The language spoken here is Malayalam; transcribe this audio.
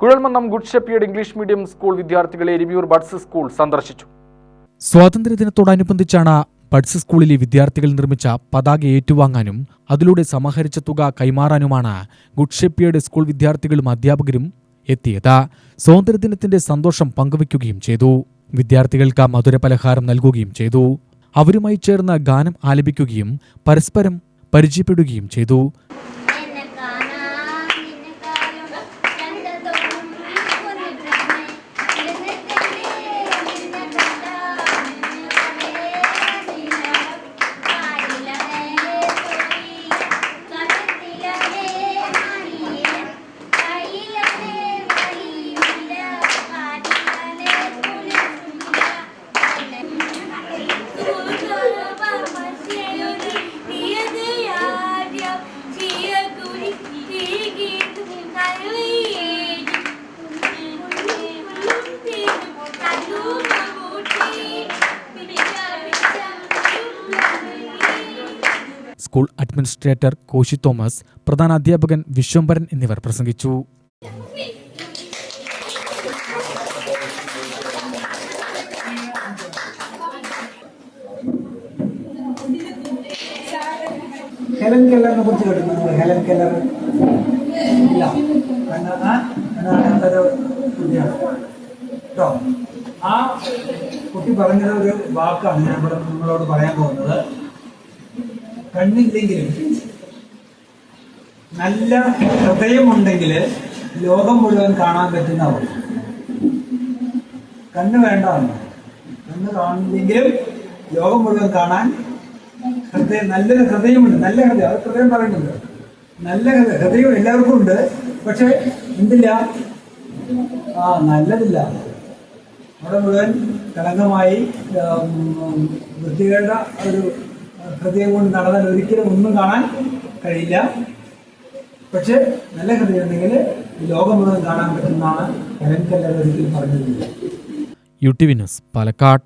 Kuzhalmannam good shepherd English medium school വിദ്യാർത്ഥികളെ എരിവിയൂർ ബഡ്സ് സ്കൂൾ സന്ദർശിച്ചു. സ്വാതന്ത്ര്യദിനത്തോടനുബന്ധിച്ചാണ് ബഡ്സ് സ്കൂളിലെ വിദ്യാർത്ഥികൾ നിർമ്മിച്ച പതാക ഏറ്റുവാങ്ങാനും അതിലൂടെ സമാഹരിച്ച തുക കൈമാറാനുമാണ് ഗുഡ് സ്കൂൾ വിദ്യാർത്ഥികളും അധ്യാപകരും എത്തിയത്. സ്വാതന്ത്ര്യദിനത്തിന്റെ സന്തോഷം പങ്കുവയ്ക്കുകയും ചെയ്തു. വിദ്യാർത്ഥികൾക്ക് മധുരപലഹാരം നൽകുകയും ചെയ്തു. അവരുമായി ചേർന്ന് ഗാനം ആലപിക്കുകയും പരസ്പരം പരിചയപ്പെടുകയും ചെയ്തു. സ്കൂൾ അഡ്മിനിസ്ട്രേറ്റർ കോശി തോമസ് പ്രധാന അധ്യാപകൻ വിശ്വംഭരൻ എന്നിവർ പ്രസംഗിച്ചു. ഹെലൻ കെല്ലറിനെ കുറിച്ച് കേട്ടിട്ടുണ്ട് ഹെലൻ കെല്ലർ? ഇല്ല. കേട്ടോ? ആ കുട്ടി പറഞ്ഞത് ഒരു വാക്കാണ് ഞാൻ ഇവിടെ നിങ്ങളോട് പറയാൻ പോകുന്നത്. കണ്ണില്ലെങ്കിലും നല്ല ഹൃദയമുണ്ടെങ്കിൽ ലോകം മുഴുവൻ കാണാൻ പറ്റുന്ന അവൾ കണ്ണ് വേണ്ട കണ്ണ് കാണില്ലെങ്കിലും ലോകം മുഴുവൻ കാണാൻ ഹൃദയം നല്ലൊരു ഹൃദയമുണ്ട്. നല്ല ഹൃദയം അത് ഹൃദയം പറയുന്നുണ്ട്. നല്ല ഹൃദയം എല്ലാവർക്കും ഉണ്ട്. പക്ഷെ എന്തില്ല? ആ നല്ലതില്ല. അവിടെ മുഴുവൻ കളങ്കമായി വൃത്തികേട ഒരു ഹൃദയം കൊണ്ട് നടന്നാൽ ഒരിക്കലും ഒന്നും കാണാൻ കഴിയില്ല. പക്ഷെ നല്ല ഹൃദയം ഉണ്ടെങ്കിൽ ലോകം മുഴുവൻ കാണാൻ പറ്റുന്നതാണ് കല്ലർ ഒരിക്കലും പറഞ്ഞിരുന്നത് യു ടി വിനസ് പാലക്കാട്.